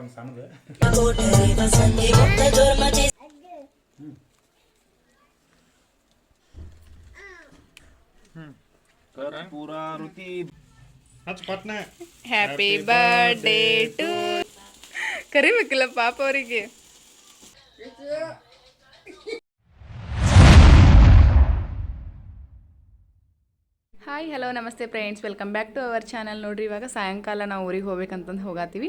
ಡೆಬ್ಬಿ litre ಒಂದು ಸಣ್ಣದು ಕರ್ಪೂರಾರುತಿ ಹಚ್ಚ ಪಟ್ನ ಹ್ಯಾಪಿ ಬರ್ಡೇ ಟು ಕರಿಬೇಕಿಲ್ಲ ಪಾಪ ಅವರಿಗೆ ಹಾಯ್ ಹಲೋ ನಮಸ್ತೆ friends welcome back to our channel ನೋಡ್ರಿ, ಇವಾಗ ಸಾಯಂಕಾಲ ನಾವು ಊರಿಗೆ ಹೋಗ್ಬೇಕಂತಂದು ಹೋಗಾತೀವಿ.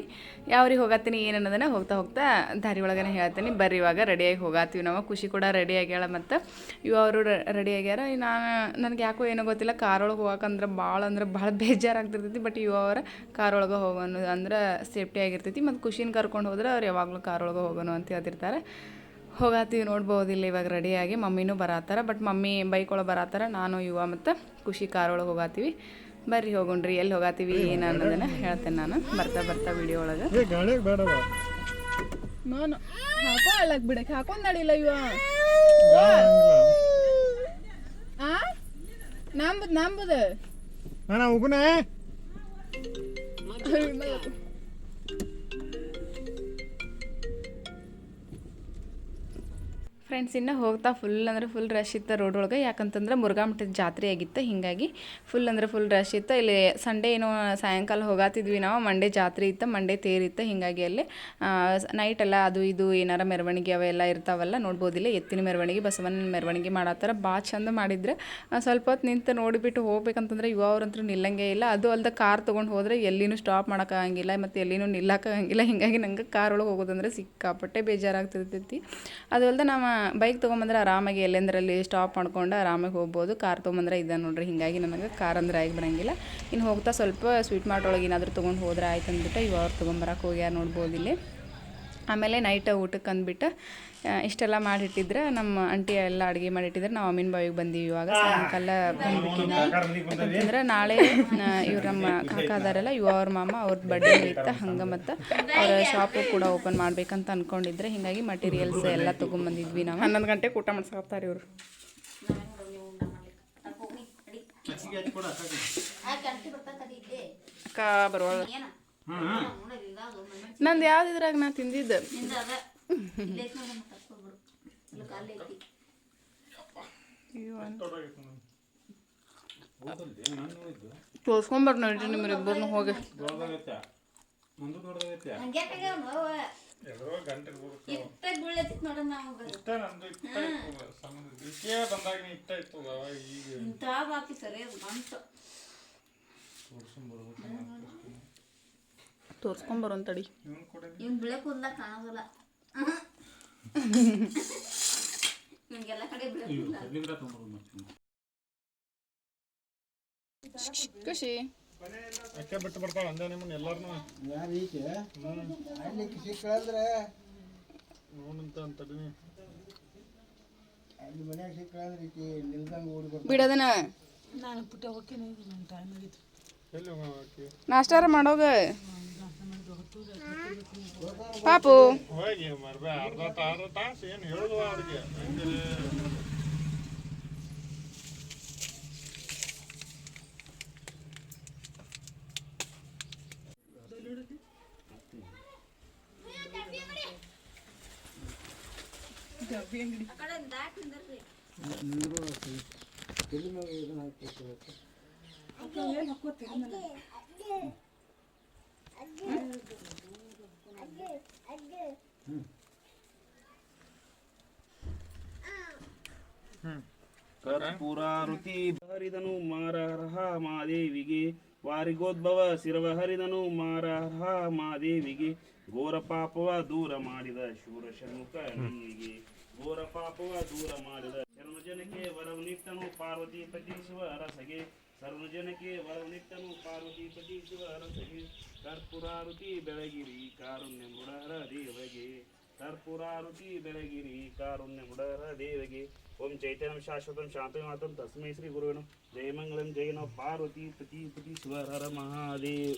ಯಾವ ಊರಿಗೆ ಹೋಗತ್ತೀನಿ ಏನನ್ನೋದನ್ನ ಹೋಗ್ತಾ ಹೋಗ್ತಾ ದಾರಿ ಒಳಗನೆ ಹೇಳ್ತೀನಿ. ಬರ್ರಿ, ಇವಾಗ ರೆಡಿಯಾಗಿ ಹೋಗಾತೀವಿ ನಾವು. ಖುಷಿ ಕೂಡ ರೆಡಿ ಆಗ್ಯಾಳ ಮತ್ತು ಇವ ಅವರು ರೆಡಿ ಆಗ್ಯಾರ. ನಾನು ನನಗೆ ಯಾಕೋ ಏನೋ ಗೊತ್ತಿಲ್ಲ ಕಾರೊಳಗೆ ಹೋಗಕ್ಕಂದ್ರೆ ಭಾಳ ಅಂದ್ರೆ ಭಾಳ ಬೇಜಾರಾಗ್ತಿರ್ತೈತಿ ಬಟ್ ಇವ ಅವರ ಕಾರೊಳಗೆ ಹೋಗೋನು ಅಂದ್ರೆ ಸೇಫ್ಟಿ ಆಗಿರ್ತೈತಿ. ಮತ್ತು ಖುಷಿನ ಕರ್ಕೊಂಡು ಹೋದ್ರೆ ಅವ್ರು ಯಾವಾಗಲೂ ಕಾರೊಳಗೆ ಹೋಗೋನು ಅಂತ ಹೇಳ್ತಿರ್ತಾರೆ. ಹೋಗಾತೀವಿ ನೋಡ್ಬೋದಿಲ್ಲ, ಇವಾಗ ರೆಡಿಯಾಗಿ ಮಮ್ಮಿನೂ ಬರತ್ತಾರ ಬಟ್ ಮಮ್ಮಿ ಬೈಕ್ ಒಳಗೆ ನಾನು ಯುವ ಮತ್ತು ಖುಷಿ ಕಾರ್ ಒಳಗೆ ಹೋಗಾತೀವಿ. ಬರ್ರಿ ಹೋಗೋಣ್ರಿ ಎಲ್ಲಿ ಹೋಗಾತೀವಿ ಏನು ಅನ್ನೋದನ್ನ ಹೇಳ್ತೇನೆ ನಾನು. ಬರ್ತಾ ಬರ್ತಾ ವಿಡಿಯೋ ಒಳಗೆ. ನಾನು ಹಾಕೋ ಅಳಕ್ ಬಿಡಕ್ಕೆ ಹಾಕೊಂಡ್ ನಡಿಲ್ಲ ಇವ. ಆ? ನಂಬುದ್ ನಂಬುದ? ನಾನು ಹೋಗುನೆ ಫ್ರೆಂಡ್ಸ್ ಇನ್ನು ಹೋಗ್ತಾ ಫುಲ್ ಅಂದ್ರೆ ಫುಲ್ ರಶ್ ಇತ್ತು ರೋಡ್ ಒಳಗೆ. ಯಾಕಂತಂದ್ರೆ ಮುರುಘಾ ಮಠದ ಜಾತ್ರೆ ಆಗಿತ್ತು, ಹೀಗಾಗಿ ಫುಲ್ ಅಂದ್ರೆ ಫುಲ್ ರಶ್ ಇತ್ತು. ಇಲ್ಲಿ ಸಂಡೇ ಏನೋ ಸಾಯಂಕಾಲ ಹೋಗಾತಿದ್ವಿ ನಾವು ಮಂಡೇ ಜಾತ್ರೆ ಇತ್ತು ಮಂಡೇ ತೇರಿತ್ತು ಹೀಗಾಗಿ ಅಲ್ಲಿ ನೈಟ್ ಎಲ್ಲ ಅದು ಇದು ಏನಾರ ಮೆರವಣಿಗೆ ಅವೆಲ್ಲ ಇರ್ತಾವಲ್ಲ ನೋಡ್ಬೋದಿಲ್ಲ ಎತ್ತಿನ ಮೆರವಣಿಗೆ ಬಸವನ ಮೆರವಣಿಗೆ ಮಾಡತ್ತಾರ. ಭಾಳ ಚಂದ ಮಾಡಿದ್ರೆ ಸ್ವಲ್ಪ ಹೊತ್ತು ನಿಂತು ನೋಡಿಬಿಟ್ಟು ಹೋಗ್ಬೇಕಂತಂದ್ರೆ ಯುವ ಅವ್ರಂತೂ ನಿಲ್ಲಂಗೆ ಇಲ್ಲ. ಅದು ಅಲ್ಲದೆ ಕಾರ್ ತೊಗೊಂಡು ಹೋದ್ರೆ ಎಲ್ಲಿನೂ ಸ್ಟಾಪ್ ಮಾಡೋಕ್ಕಾಗಂಗಿಲ್ಲ ಮತ್ತು ಎಲ್ಲಿನೂ ನಿಲ್ಲಕ್ಕಾಗಂಗಿಲ್ಲ ಹೀಗಾಗಿ ನಂಗೆ ಕಾರ್ ಒಳಗೆ ಹೋಗೋದಂದ್ರೆ ಸಿಕ್ಕಾಪಟ್ಟೆ ಬೇಜಾರಾಗ್ತಿರ್ತೈತಿ. ಅದು ಅಲ್ಲದೆ ನಾವು ಬೈಕ್ ತೊಗೊಂಬಂದ್ರೆ ಆರಾಮಾಗಿ ಎಲ್ಲೆಂದ್ರಲ್ಲಿ ಸ್ಟಾಪ್ ಮಾಡ್ಕೊಂಡು ಆರಾಮಾಗಿ ಹೋಗ್ಬೋದು. ಕಾರ್ ತೊಗೊಂಬಂದ್ರೆ ಇದೆ ನೋಡ್ರಿ, ಹೀಗಾಗಿ ನನಗೆ ಕಾರ್ ಅಂದ್ರೆ ಆಗಿ ಬರಂಗಿಲ್ಲ. ಇನ್ನು ಹೋಗ್ತಾ ಸ್ವಲ್ಪ ಸ್ವೀಟ್ ಮಾರ್ಟ್ ಒಳಗೆ ಏನಾದರೂ ತೊಗೊಂಡು ಹೋದ್ರೆ ಆಯ್ತು ಅಂದ್ಬಿಟ್ಟು ಇವಾಗ ಅವ್ರು ತೊಗೊಂಬರಕ್ಕೆ ಹೋಗ್ಯಾರ ನೋಡ್ಬೋದು ಇಲ್ಲಿ. ಆಮೇಲೆ ನೈಟ್ ಊಟಕ್ಕೆ ಅಂದ್ಬಿಟ್ಟು ಇಷ್ಟೆಲ್ಲ ಮಾಡಿಟ್ಟಿದ್ರೆ ನಮ್ಮ ಆಂಟಿ ಎಲ್ಲ ಅಡುಗೆ ಮಾಡಿಟ್ಟಿದ್ರೆ ನಾವು ಅಮ್ಮಿನ ಬಾವಿಗೆ ಬಂದೀವಿ ಇವಾಗ ಸಾಯಂಕಾಲ ಬಂದ್ಬಿಟ್ಟಿವಿ ಯಾಕಂತಂದ್ರೆ ನಾಳೆ ಇವ್ರು ನಮ್ಮ ಕಾಕ ಅದಾರಲ್ಲ ಇವ ಅವ್ರ ಮಾಮ ಅವ್ರ ಬರ್ಡೇ ಇತ್ತು ಹಂಗೆ ಮತ್ತು ಅವ್ರ ಶಾಪು ಕೂಡ ಓಪನ್ ಮಾಡ್ಬೇಕಂತ ಅನ್ಕೊಂಡಿದ್ರೆ ಹೀಗಾಗಿ ಮಟೀರಿಯಲ್ಸ್ ಎಲ್ಲ ತೊಗೊಂಬಂದಿದ್ವಿ ನಾವು. ಹನ್ನೊಂದು ಗಂಟೆಗೆ ಊಟ ಮಾಡ್ಸಕತ್ತಾರೆ ಇವರು. ಅಕ್ಕ ಬರುವಾಗ ನಂದು ಯಾವ್ದಿದ್ರಾಗ ನಾ ತಿಂದಿದ್ದೆ? ತೋರ್ಸ್ಕೊಂಬರ್ ನೋಡ್ರಿ ನಿಮ್ಮರಿಬ್ಬರನ್ನು ಹೋಗಿ. ಮುಂದೆ ದೊಡ್ಡದೈತೆ ಬರೋನ್ ಗಂಟೆಗೆ ಹೋಗುತ್ತೆ ಇಷ್ಟ ನಂದು ಇಷ್ಟ ಇತ್ತು ಸಣ್ಣ ಇದಕ್ಕೆ ಬಂದಾಗ ನೀ ಇಷ್ಟ ಇತ್ತು ಅವಾಗ ಈಗ ತೋರ್ಸ್ಕೊಂಬರ್ಬೇಕು ತೋರ್ಸ್ಕೊಂಬರು ತಡಿ. ಇವ್ನ್ ಬಿಳೆ ಕೂದಲ ಕಾಣೋದಿಲ್ಲ. ನಿಮ್ಗೆಲ್ಲ ಕಡೆ ಬಿಳೆ ಕೂದಲ. ಖುಷಿ. ಅಕ್ಕೆ ಬಿಟ್ಟು ಬರ್ತಾವ ಅಂದೆ ನಿಮ್ಮನ್ನ ಎಲ್ಲಾರನು. ಅಲ್ಲಿ ಸಿಕ್ಕಳಂದ್ರೆ ನೋಡಂತ ಅಂತದೀನಿ ಅಲ್ಲಿ ಮನ್ಯಾಗ ಸಿಕ್ಕಳಂದ್ರೆ ಈಕಿ ನಿಲ್ದಂಗ ಓಡಿ ಬರ್ತಾಳೆ ಬಿಡೋದನ ಎಲ್ಲಿ ಹೋಗಕ್ಕೆ? ನಾಷ್ಟಾರ ಮಾಡೋಗ? ಪಾಪು ಹೋಗಿ ಮರ್ಬೆ ಅರ್ಧ ತಾ ಅರ್ಧ ತಾಸು ಏನು ಹೇಳುವ ಅವ್ರಿಗೆ ಹೆಂಗಿರಿ ತಲೆ ಮ್ಯಾಗ ಇದನ್ನ ಹಾಕಿ ಕರ್ಪೂರಾರುತಿ ಹರಿದನು ಮಾರರ್ಹ ಮಾದೇವಿಗೆ. ವಾರಿಗೋದ್ಭವ ಶಿರವ ಹರಿದನು ಮಾರರ್ಹ ಮಾದೇವಿಗೆ. ಘೋರ ಪಾಪವ ದೂರ ಮಾಡಿದ ಶೂರ ಷಣ್ಮುಖ ನಿನ್ನಿಗೆ ಘೋರ ಪಾಪವ ದೂರ ಮಾಡಿದ ಜನಕ್ಕೆ ವರವನಿತ್ತನು ಪಾರ್ವತಿ ಪತಿಸುವ ರಸಗೆ ಸರ್ವಜನಕ್ಕೆ ವರವನಿತ್ತನು ಪಾರ್ವತಿ ಪತಿ ಶಿವ ಅರಸಗೆ ಕರ್ಪುರಾರುತಿ ಬೆಳಗಿರಿ ಕಾರುಣ್ಯ ಮುಡರ ದೇವಗೆ. ಕರ್ಪುರಾರುತಿ ಬೆಳಗಿರಿ ಕಾರುಣ್ಯ ಮುಡರ ದೇವಗೆ. ಓಂ ಚೈತನ್ಯ ಶಾಶ್ವತಂ ಶಾಂತಿ ಮಾತಂ. ತಸ್ಮೈ ಶ್ರೀ ಗುರುವಿನ ಜಯಮಂಗಳಂ ಜಯನ ಪಾರ್ವತಿ ಪತಿ ಪತಿ ಶಿವಹರ ಮಹಾದೇವ್.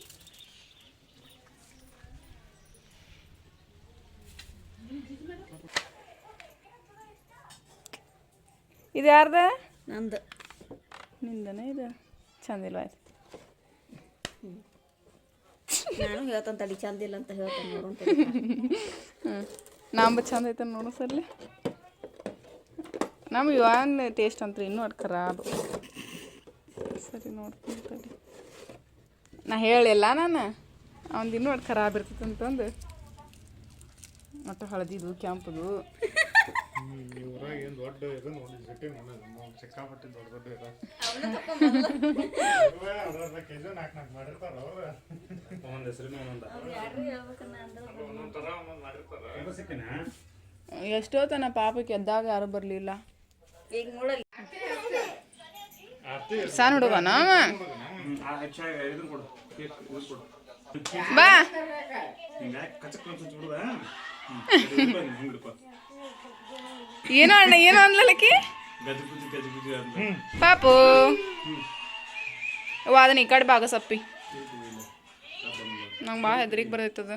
ಇದು ಯಾರ್ದ? ನಂದು. ನಿಂದನೇ ಇದು? ಚಂದಿಲ್ಲ ಆಯ್ತು. ನಾನು ಹೇಳ್ತಾನೆ ತಡಿ ಚಂದಿಲ್ಲ ಅಂತ ಹೇಳ್ತಾನೆ ನೋಡೋಣ ಹ್ಞೂ ನಾಂಬ ಚಂದ ಐತೆ ನೋಡು ಸರ್ಲಿ ನಮ್ಮ ಇವನ್ ಟೇಸ್ಟ್ ಅಂತ ಇನ್ನೂ ಅದು. ಖರಾಬು ಸರಿ ನೋಡ್ತೀನಿ ತಡಿ. ನಾ ಹೇಳಿಲ್ಲ ನಾನು. ಅವಂದು ಇನ್ನೂ ಅಡ್ಕರ ಆಗಿರ್ತೈತೆ ಅಂತಂದು. ಒಟ್ಟು ಹಳದಿದು ಕೆಂಪದು. ಏನು ದೊಡ್ಡ ಇದು ನೋಡಿ ಸಿಟಿ ನೋಡಿ ಸಿಕ್ಕಾಪಟ್ಟೆ ದೊಡ್ಡ ದೊಡ್ಡ ಇದು. ಅದ್ರದ್ದು ಕೆ ಜಿ ನಾಲ್ಕು ನಾಲ್ಕು ಮಾಡಿರ್ತಾರ ಅವ್ರು. ಒಂದೊಂದು ಹೆಸರಿನ ಒಂದೊಂದು ಒಂದೊಂದು ಥರ ಒಂದೊಂದು ಮಾಡಿರ್ತಾರ. ಸಿಕ್ಕಿನ? ಎಷ್ಟೋತನ ಪಾಪಕ್ಕೆ ಎದ್ದಾಗ ಯಾರು ಬರಲಿಲ್ಲ? ಈಗ ನೋಡಲ್ಲ. ಸಣ್ಣ ಹುಡುಗನ ಬಾ. ಏನೋ ಅಣ್ಣ ಏನೋ ಅನ್ಲಕ್ಕಿ ಪಾಪು. ಅದನ್ನ ಈ ಕಡೆ ಭಾಗ ಸಪ್ಪಿ. ನಂಗೆ ಭಾಳ ಹೆದ್ರಿಗೆ ಬರ್ತೈತದ.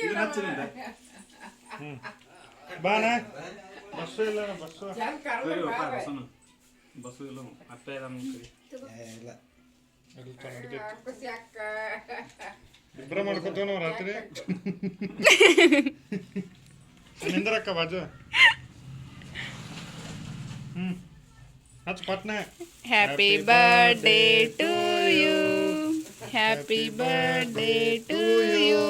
ಇಲ್ಲ ಬಸ್ಸು ಬಸ್ಸು ಇಲ್ಲ ಅಪ್ಪ ಇಲ್ಲ ಇಲ್ಲ ನಡೀತಾ ನಡ್ದೈತಿ ಇಬ್ಬರ ಮಾಡ್ಕೊತೇವ ನಾವು ರಾತ್ರಿ ನಿಂದ್ರಕ್ಕ ಬಾಜು ಹ್ಮ್ ಹಚ್ಚ ಪಟ್ನ happy birthday to you happy birthday to you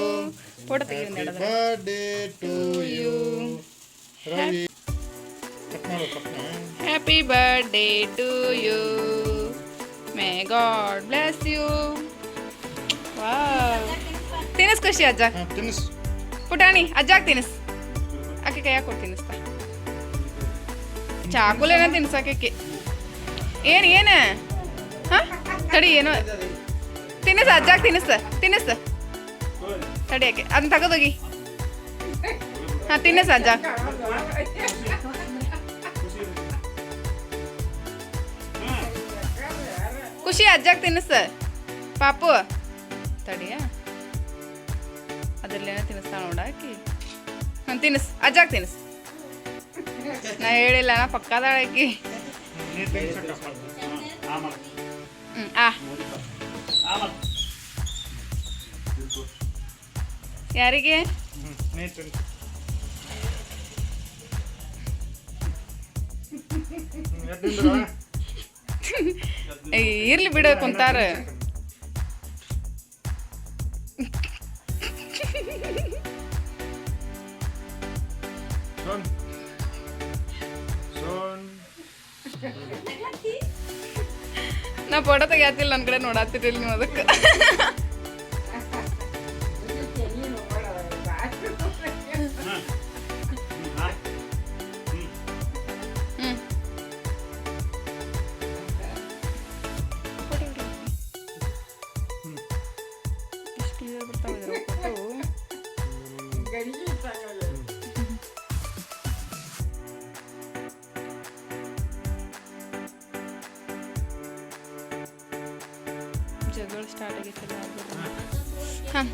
photo ತೆಗಿಯೋದು birthday to you Ravi cut ಮಾಡು ಪಟ್ನ happy birthday to you may God bless you wow ತಿನ್ನಿಸ್ ಖುಷಿ ಅಜ್ಜ. ಹಾ ತಿನ್ನಿಸ್. ಪುಟಾಣಿ ಅಜ್ಜಾಗ ತಿನ್ನಿಸ್. ಆಕೆ ಕೈಯಾಗ ಕೊಟ್ಟು ತಿನ್ನಿಸ್ತಾ. ಚಾಕುಲೇನ ತಿನ್ಸಕ್ಕೆ ಏನು ಏನು? ಹಾಂ? ತಡಿ ಏನು. ತಿನ್ನಿಸ ಅಜ್ಜಾಗ ತಿನ್ನಿಸ್ ತಿನ್ನಿಸ್. ತಡಿ ಆಕೆ ಅದನ್ನ ತಗೋದೋಗಿ. ಹಾಂ ತಿನ್ನಿಸ ಅಜ್ಜ. ಖುಷಿ ಅಜ್ಜಾಗ ತಿನ್ನಿಸ್. ಪಾಪು. ತಡಿಯ? ಅದ್ರಲ್ಲೇನೋ ತಿನ್ನಿಸ್ತಾಳೆ ನೋಡಾಕಿ ಹಾಂ ತಿನ್ನಿಸ್. ಅಜ್ಜಾಗ ತಿನ್ನಿಸ್. ನಾ ಹೇಳಿಲ್ಲ ನಾ ಪಕ್ಕದಾಳಕ್ಕಿ ಹ್ಞೂ ಆ. ಯಾರಿಗೆ? ಇರ್ಲಿ ಬಿಡ ಕುಂತಾರ. ನಾ ಫೋಟೋ ತೆಗಿಯತ್ತಿಲ್ಲ ನನ್ನ ಕಡೆ ನೋಡತ್ತಿರಲಿಲ್ಲ ನೀವು ಅದಕ್ಕೆ. ಸ್ಟಾರ್ಟ್ ಆಗೈತಲ್ಲ ಹಾಂ.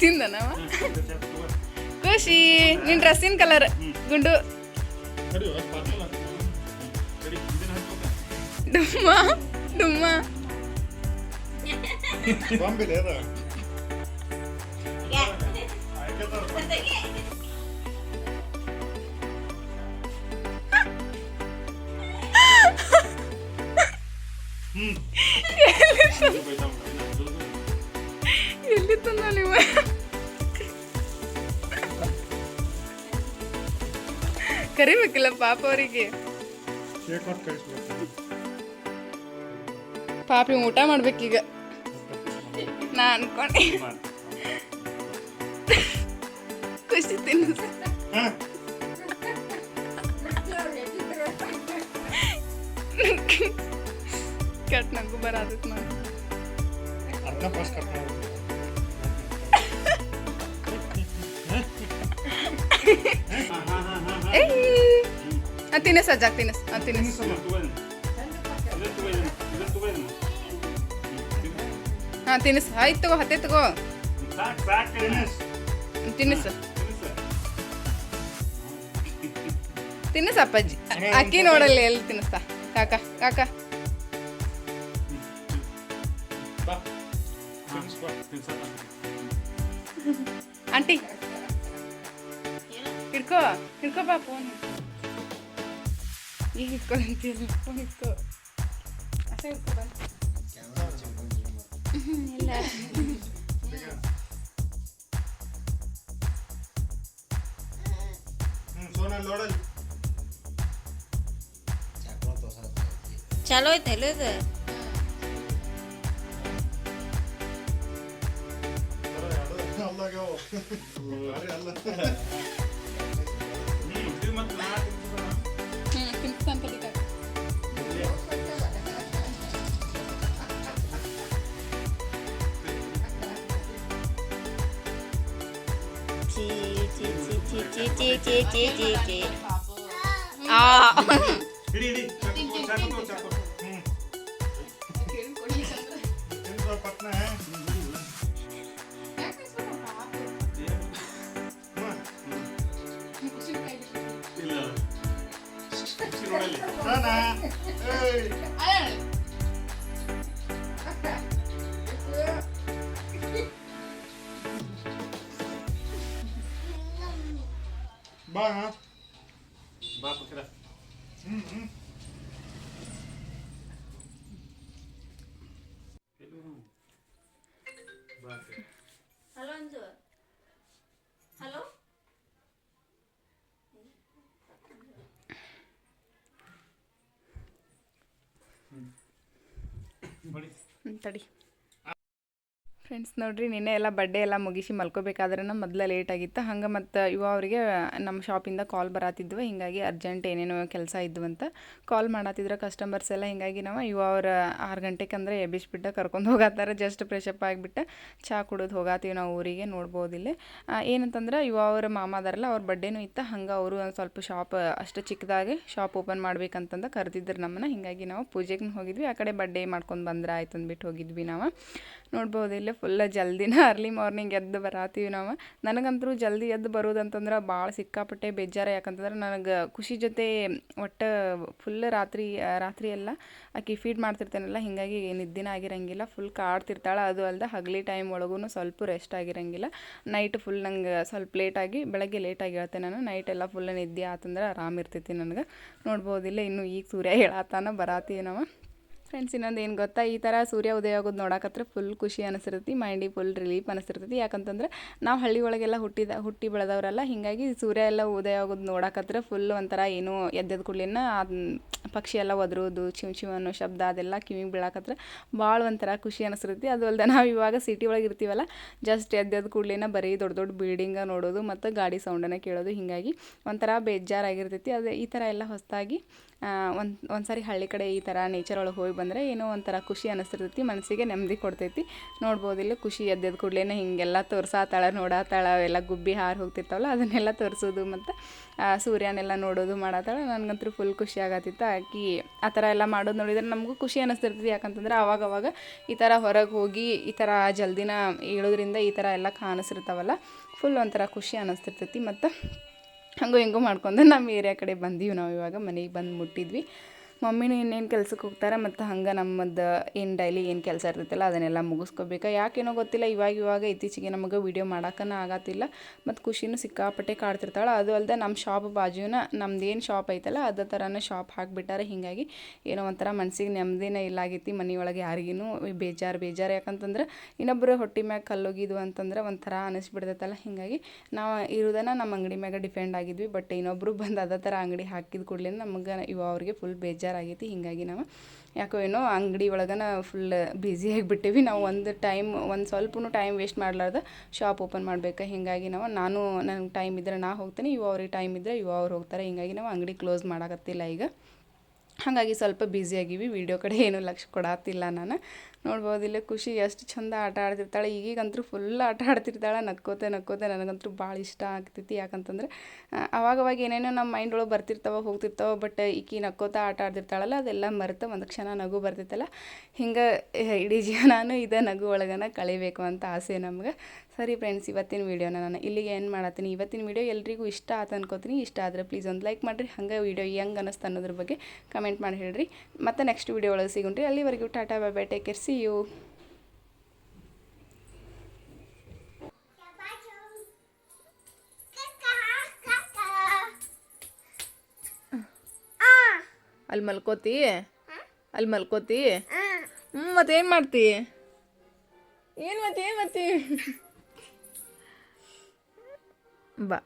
ತಿಂದನವ ಖುಷಿ. ನಿನ್ ಡ್ರೆಸ್ಸಿನ ಕಲರ್ ಗುಂಡು. ಡುಮ್ಮ ಡುಮ್ಮ. ಎಲ್ಲಿ ತಂದ ನೀವು ಕರಿಬೇಕಿಲ್ಲ ಪಾಪ ಅವರಿಗೆ ಪಾಪಿ ಊಟ ಮಾಡ್ಬೇಕೀಗ. ನಾ ಅನ್ಕೊಂಡೆ ಖುಷಿ ತಿನ್ನು. ಕೆಟ್ಟ ನಂಗೂ ಬರೋದಕ್ಕೆ ಮಾಡಿ. ಅದನ್ನ ಫಸ್ಟ್ ಕಟ್ ಮಾಡಿ. ಏ ತಿನ್ನಿಸ್ ಅಜ್ಜಾಗ ತಿನ್ನಿಸ್. ತಿನ್ನಿಸ್. ಹಾಂ ತಿನ್ನಿಸ್. ಆಯ್ತು ತಗೋ ಹತ್ತೆ ತಗೋ. ತಿನ್ನಿಸು. ತಿನ್ನಿಸು. ಅಪ್ಪಾಜಿ. ಅಕ್ಕಿ ನೋಡಲ್ಲ ಎಲ್ಲಿ ತಿನ್ನಿಸ್ತಾ? ಕಾಕ ಕಾಕ. ಆಂಟಿ. ಹಿಡ್ಕೋ ಹಿಡ್ಕೋ ಬಾ ಫೋನ್ ಈಗ ಹಿಡ್ಕೊ ಅಂತೀಯಲ್ಲ ಫೋನ್ ಹಿಡ್ಕೋ. ಅಷ್ಟೇ ಹಿಡ್ಕೊ ಬಾ. ચાલો થયેલું છે Allah go. Allah. เจ๊เจ๊เจ๊เจ๊อ๋อ 리리 리리 잘 잡고 잡고 응 이거 पटना है ಇಲ್ಲ ಚಿರೋಡಲ್ಲಿ ಅಣ್ಣ ಏಯ್ ಅಣ್ಣ Bye, man. Bye, Pakira. Mm-hmm. Hello Anju hello ತಡಿ ಫ್ರೆಂಡ್ಸ್ ನೋಡ್ರಿ, ನಿನ್ನೆ ಎಲ್ಲ ಬಡ್ಡೆ ಎಲ್ಲ ಮುಗಿಸಿ ಮಲ್ಕೋಬೇಕಾದ್ರೆ ಮೊದಲ ಲೇಟ್ ಆಗಿತ್ತು. ಹಂಗೆ ಮತ್ತು ಇವ ಅವರಿಗೆ ನಮ್ಮ ಶಾಪಿಂದ ಕಾಲ್ ಬರತ್ತಿದ್ವು ಹಿಂಗಾಗಿ ಅರ್ಜೆಂಟ್ ಏನೇನೋ ಕೆಲಸ ಇದ್ವು ಅಂತ ಕಾಲ್ ಮಾಡತ್ತಿದ್ರು ಕಸ್ಟಮರ್ಸ್ ಎಲ್ಲ. ಹಿಂಗಾಗಿ ನಾವು ಇವ ಅವ್ರ ಆರು ಗಂಟೆಗೆ ಅಂದರೆ ಎಬ್ಬಿಸ್ಬಿಟ್ಟು ಕರ್ಕೊಂಡು ಹೋಗತ್ತಾರೆ ಜಸ್ಟ್ ಫ್ರೆಶಪ್ ಆಗಿಬಿಟ್ಟು ಚಹಾ ಕುಡಿದು ಹೋಗಾತೀವಿ ನಾವು ಊರಿಗೆ ನೋಡ್ಬೋದಿಲ್ಲ ಏನಂತಂದ್ರೆ ಇವ ಅವ್ರ ಮಾಮ ಅದಾರಲ್ಲ ಅವ್ರ ಬಡ್ಡೇನೂ ಇತ್ತು. ಹಂಗೆ ಅವರು ಒಂದು ಸ್ವಲ್ಪ ಶಾಪ್ ಅಷ್ಟು ಚಿಕ್ಕದಾಗಿ ಶಾಪ್ ಓಪನ್ ಮಾಡ್ಬೇಕಂತಂದು ಕರೆದಿದ್ರು ನಮ್ಮನ್ನ. ಹಿಂಗಾಗಿ ನಾವು ಪೂಜೆಗೆ ಹೋಗಿದ್ವಿ. ಆ ಕಡೆ ಬಡ್ಡೆ ಮಾಡ್ಕೊಂಡು ಬಂದ್ರೆ ಆಯ್ತು ಅಂದ್ಬಿಟ್ಟು ಹೋಗಿದ್ವಿ ನಾವು. ನೋಡ್ಬೋದಿಲ್ಲ ಫುಲ್ ಜಲ್ದಿನ ಅರ್ಲಿ ಮಾರ್ನಿಂಗ್ ಎದ್ದು ಬರಾತೀವಿ ನಾವು. ನನಗಂತರೂ ಜಲ್ದಿ ಎದ್ದು ಬರೋದಂತಂದ್ರೆ ಭಾಳ ಸಿಕ್ಕಾಪಟ್ಟೆ ಬೇಜಾರು. ಯಾಕಂತಂದ್ರೆ ನನಗೆ ಖುಷಿ ಜೊತೆ ಒಟ್ಟು ಫುಲ್ ರಾತ್ರಿ ರಾತ್ರಿ ಎಲ್ಲ ಆಕಿ ಫೀಡ್ ಮಾಡ್ತಿರ್ತೇನಲ್ಲ, ಹಿಂಗಾಗಿ ನಿದ್ದಿನ ಆಗಿರಂಗಿಲ್ಲ. ಫುಲ್ ಕಾಡ್ತಿರ್ತಾಳೆ. ಅದು ಅಲ್ಲದೆ ಹಗಲಿ ಟೈಮ್ ಒಳಗೂ ಸ್ವಲ್ಪ ರೆಸ್ಟ್ ಆಗಿರಂಗಿಲ್ಲ. ನೈಟ್ ಫುಲ್ ನಂಗೆ ಸ್ವಲ್ಪ ಲೇಟಾಗಿ ಬೆಳಗ್ಗೆ ಲೇಟಾಗಿ ಹೇಳ್ತೇನೆ ನಾನು. ನೈಟ್ ಎಲ್ಲ ಫುಲ್ ನಿದ್ದೆ ಆತಂದ್ರೆ ಆರಾಮ ಇರ್ತೈತಿ ನನಗೆ. ನೋಡ್ಬೋದಿಲ್ಲ, ಇನ್ನು ಈಗ ಸೂರ್ಯ ಹೇಳತ್ತಾನ ಬರಾತೀವಿ ನಾವು. ಫ್ರೆಂಡ್ಸ್ ಇನ್ನೊಂದು ಏನು ಗೊತ್ತಾ? ಈ ಥರ ಸೂರ್ಯ ಉದಯ ಆಗೋದು ನೋಡಕತ್ರ ಫುಲ್ ಖುಷಿ ಅನಿಸಿರ್ತೈತಿ ಮೈಂಡಿಗೆ ಫುಲ್ ರಿಲೀಫ್ ಅನಿಸಿರ್ತೈತಿ. ಯಾಕಂತಂದ್ರೆ ನಾವು ಹಳ್ಳಿ ಒಳಗೆಲ್ಲ ಹುಟ್ಟಿದ, ಹುಟ್ಟಿ ಬೆಳೆದವರಲ್ಲ, ಹೀಗಾಗಿ ಸೂರ್ಯ ಎಲ್ಲ ಉದಯ ಆಗೋದು ನೋಡಕತ್ರ ಫುಲ್ ಒಂಥರ ಏನು ಎದ್ದದ ಕೂಡಲಿನ ಪಕ್ಷಿ ಎಲ್ಲ ಒದರೋದು, ಚಿಮ್ ಚಿಮ್ ಅನ್ನೋ ಶಬ್ದ ಅದೆಲ್ಲ ಕಿವಿಗೆ ಬೀಳಕತ್ರ ಭಾಳ ಒಂಥರ ಖುಷಿ ಅನಿಸಿರ್ತೈತಿ. ಅದು ಅಲ್ಲದೆ ನಾವು ಇವಾಗ ಸಿಟಿ ಒಳಗೆ ಇರ್ತೀವಲ್ಲ ಜಸ್ಟ್ ಎದ್ದದ ಕೂಡಲಿನ ಬರೀ ದೊಡ್ಡ ದೊಡ್ಡ ಬಿಲ್ಡಿಂಗ ನೋಡೋದು, ಮತ್ತು ಗಾಡಿ ಸೌಂಡನ್ನು ಕೇಳೋದು. ಹೀಗಾಗಿ ಒಂಥರ ಬೇಜಾರಾಗಿರ್ತೈತಿ. ಅದು ಈ ಥರ ಎಲ್ಲ ಹೊಸದಾಗಿ ಒಂದು ಒಂದು ಸಾರಿ ಹಳ್ಳಿ ಕಡೆ ಈ ಥರ ನೇಚರ್ ಒಳಗೆ ಹೋಗಿ ಬಂದರೆ ಏನೋ ಒಂಥರ ಖುಷಿ ಅನಿಸ್ತಿರ್ತೈತಿ ಮನಸ್ಸಿಗೆ ನೆಮ್ಮದಿ ಕೊಡ್ತೈತಿ. ನೋಡ್ಬೋದು ಇಲ್ಲಿ ಖುಷಿ ಎದ್ದದ ಕೂಡಲೇ ಹಿಂಗೆಲ್ಲ ತೋರ್ಸಾತಾಳ ನೋಡತ್ತಾಳ ಅವೆಲ್ಲ ಗುಬ್ಬಿ ಹಾರು ಹೋಗ್ತಿರ್ತಾವಲ್ಲ, ಅದನ್ನೆಲ್ಲ ತೋರಿಸೋದು ಮತ್ತು ಸೂರ್ಯನೆಲ್ಲ ನೋಡೋದು ಮಾಡತ್ತಾಳ ನನಗಂತೂ ಫುಲ್ ಖುಷಿ ಆಗತ್ತಿತ್ತು. ಆಕಿ ಆ ಥರ ಎಲ್ಲ ಮಾಡೋದು ನೋಡಿದ್ರೆ ನಮಗೂ ಖುಷಿ ಅನ್ನಿಸ್ತಿರ್ತೈತಿ ಯಾಕಂತಂದ್ರೆ ಅವಾಗ ಅವಾಗ ಈ ಥರ ಹೊರಗೆ ಹೋಗಿ ಈ ಥರ ಜಲ್ದಿನ ಏಳೋದ್ರಿಂದ ಈ ಥರ ಎಲ್ಲ ಕಾಣಿಸಿರ್ತಾವಲ್ಲ ಫುಲ್ ಒಂಥರ ಖುಷಿ ಅನ್ನಿಸ್ತಿರ್ತೈತಿ ಮತ್ತು ಹಂಗೂ ಹಿಂಗೂ ಮಾಡ್ಕೊಂಡು. ನಮ್ಮ ಏರಿಯಾ ಕಡೆ ಬಂದೀವಿ ನಾವು ಇವಾಗ. ಮನೆಗೆ ಬಂದು ಮುಟ್ಟಿದ್ವಿ. ಮಮ್ಮಿನೂ ಇನ್ನೇನು ಕೆಲ್ಸಕ್ಕೆ ಹೋಗ್ತಾರೆ ಮತ್ತು ಹಂಗೆ ನಮ್ಮದು ಏನು ಡೈಲಿ ಏನು ಕೆಲಸ ಇರ್ತೈತಲ್ಲ ಅದನ್ನೆಲ್ಲ ಮುಗಿಸ್ಕೋಬೇಕು? ಯಾಕೇನೋ ಗೊತ್ತಿಲ್ಲ, ಇವಾಗ ಇವಾಗ ಇತ್ತೀಚೆಗೆ ನಮಗೆ ವೀಡಿಯೋ ಮಾಡೋಕ್ಕನ ಆಗತ್ತಿಲ್ಲ. ಮತ್ತು ಖುಷಿನೂ ಸಿಕ್ಕಾಪಟ್ಟೆ ಕಾಡ್ತಿರ್ತಾಳೆ. ಅದು ಅಲ್ಲದೆ ನಮ್ಮ ಶಾಪ್ ಬಾಜುನ ನಮ್ದು ಏನು ಶಾಪ್ ಐತಲ್ಲ ಅದೇ ಥರನೇ ಶಾಪ್ ಹಾಕಿಬಿಟ್ಟಾರೆ. ಹೀಗಾಗಿ ಏನೋ ಒಂಥರ ಮನ್ಸಿಗೆ ನೆಮ್ಮದಿನೇ ಇಲ್ಲಾಗೈತಿ, ಮನೆಯೊಳಗೆ ಯಾರಿಗೂ ಬೇಜಾರು ಬೇಜಾರು. ಯಾಕಂತಂದ್ರೆ ಇನ್ನೊಬ್ಬರು ಹೊಟ್ಟೆ ಮ್ಯಾಗ ಕಲ್ಲೋಗಿದ್ವು ಅಂತಂದ್ರೆ ಒಂಥರ ಅನಿಸ್ಬಿಡ್ತೈತಲ್ಲ. ಹೀಗಾಗಿ ನಾವು ಇರೋದನ್ನು ನಮ್ಮ ಅಂಗಡಿ ಮ್ಯಾಗ ಡಿಪೆಂಡ್ ಆಗಿದ್ವಿ. ಬಟ್ ಇನ್ನೊಬ್ಬರು ಬಂದು ಅದೇ ಥರ ಅಂಗಡಿ ಹಾಕಿದ ಕೂಡಲೇ ನಮಗೆ ಇವ ಅವ್ರಿಗೆ ಫುಲ್ ಬೇಜಾರಾಗೈತಿ ಹಿಂಗಾಗಿ ನಾವು ಯಾಕೋ ಏನೋ ಅಂಗಡಿ ಒಳಗನ ಫುಲ್ ಬ್ಯುಸಿ ಆಗಿಬಿಟ್ಟಿವಿ. ನಾವು ಒಂದು ಟೈಮ್ ಒಂದು ಸ್ವಲ್ಪನು ಟೈಮ್ ವೇಸ್ಟ್ ಮಾಡಲಾರ್ದ ಶಾಪ್ ಓಪನ್ ಮಾಡಬೇಕು. ಹಿಂಗಾಗಿ ನಾವು, ನಾನು ನನಗೆ ಟೈಮ್ ಇದ್ದರೆ ನಾ ಹೋಗ್ತೀನಿ, ಇವ ಅವ್ರಿಗೆ ಟೈಮ್ ಇದ್ದರೆ ಇವ ಅವ್ರು ಹೋಗ್ತಾರೆ. ಹೀಗಾಗಿ ನಾವು ಅಂಗಡಿ ಕ್ಲೋಸ್ ಮಾಡಕತ್ತಿಲ್ಲ ಈಗ. ಹಾಗಾಗಿ ಸ್ವಲ್ಪ ಬ್ಯುಸಿ ವೀಡಿಯೋ ಕಡೆ ಏನೂ ಲಕ್ಷ ಕೊಡತ್ತಿಲ್ಲ ನಾನು. ನೋಡ್ಬೋದು, ಇಲ್ಲೇ ಖುಷಿ ಎಷ್ಟು ಚಂದ ಆಟ ಆಡ್ತಿರ್ತಾಳೆ. ಈಗೀಗಂತೂ ಫುಲ್ ಆಟ ಆಡ್ತಿರ್ತಾಳೆ. ನಕ್ಕೋತೆ ನಕ್ಕೋತೆ. ನನಗಂತೂ ಭಾಳ ಇಷ್ಟ ಆಗ್ತೈತಿ. ಯಾಕಂತಂದ್ರೆ ಅವಾಗವಾಗ ಅವಾಗ ಅವಾಗ ಏನೇನೋ ನಮ್ಮ ಮೈಂಡ್ ಒಳಗೆ ಬರ್ತಿರ್ತಾವೆ, ಹೋಗ್ತಿರ್ತಾವೆ ಬಟ್ ಈಕಿ ನಕ್ಕೋತಾ ಆಟ ಆಡ್ತಿರ್ತಾಳಲ್ಲ, ಅದೆಲ್ಲ ಮರೆತು ಒಂದು ಕ್ಷಣ ನಗು ಬರ್ತಿತ್ತಲ್ಲ. ಹಿಂಗೆ, ಇಡೀ ಜೀವನಾನು ಇದೇ ನಗು ಒಳಗನ ಕಳಿಬೇಕು ಅಂತ ಆಸೆ ನಮ್ಗೆ. ಸರಿ ಫ್ರೆಂಡ್ಸ್ ಇವತ್ತಿನ ವೀಡಿಯೋನ ನಾನು ಇಲ್ಲಿಗೆ ಏನು ಮಾಡತ್ತೀನಿ. ಇವತ್ತಿನ ವೀಡಿಯೋ ಎಲ್ರಿಗೂ ಇಷ್ಟ ಆತ ಅನ್ಕೋತೀನಿ. ಇಷ್ಟ ಆದರೆ ಪ್ಲೀಸ್ ಒಂದು ಲೈಕ್ ಮಾಡಿರಿ. ಹಂಗೆ ವೀಡಿಯೋ ಹೆಂಗೆ ಅನ್ನಿಸ್ತು ಅನ್ನೋದ್ರ ಬಗ್ಗೆ ಕಮೆಂಟ್ ಮಾಡಿ ಹೇಳ್ರಿ. ಮತ್ತೆ ನೆಕ್ಸ್ಟ್ ವೀಡಿಯೋ ಒಳಗೆ ಸಿಗುಣ್ರಿ ಅಲ್ಲಿವರೆಗೂ tata bye bye take care see you ಅಲ್ಲಿ ಮಲ್ಕೋತಿ? ಅಲ್ಲಿ ಮಲ್ಕೋತಿ? ಹ್ಞೂ ಮತ್ತೇನು ಮಾಡ್ತಿ? ಏನು ಮತ್ತೆ ಏನು ಮಾಡ್ತಿ? ಬಾ